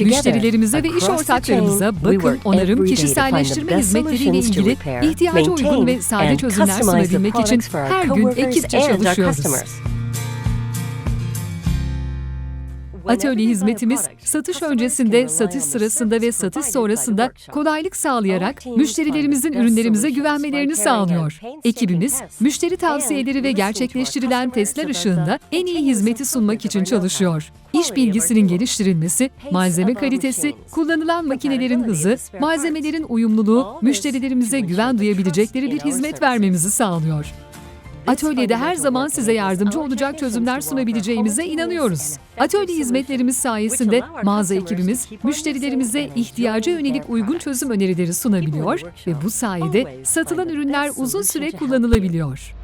Müşterilerimize ve iş ortaklarımıza bakım, onarım, kişiselleştirme hizmetleriyle ilgili ihtiyaca uygun ve sade çözümler sunabilmek için her gün ekipçe çalışıyoruz. Atölye hizmetimiz satış öncesinde, satış sırasında ve satış sonrasında kolaylık sağlayarak müşterilerimizin ürünlerimize güvenmelerini sağlıyor. Ekibimiz, müşteri tavsiyeleri ve gerçekleştirilen testler ışığında en iyi hizmeti sunmak için çalışıyor. İş bilgisinin geliştirilmesi, malzeme kalitesi, kullanılan makinelerin hızı, malzemelerin uyumluluğu, müşterilerimize güven duyabilecekleri bir hizmet vermemizi sağlıyor. Atölyede her zaman size yardımcı olacak çözümler sunabileceğimize inanıyoruz. Atölye hizmetlerimiz sayesinde mağaza ekibimiz müşterilerimize ihtiyaca yönelik uygun çözüm önerileri sunabiliyor ve bu sayede satılan ürünler uzun süre kullanılabiliyor.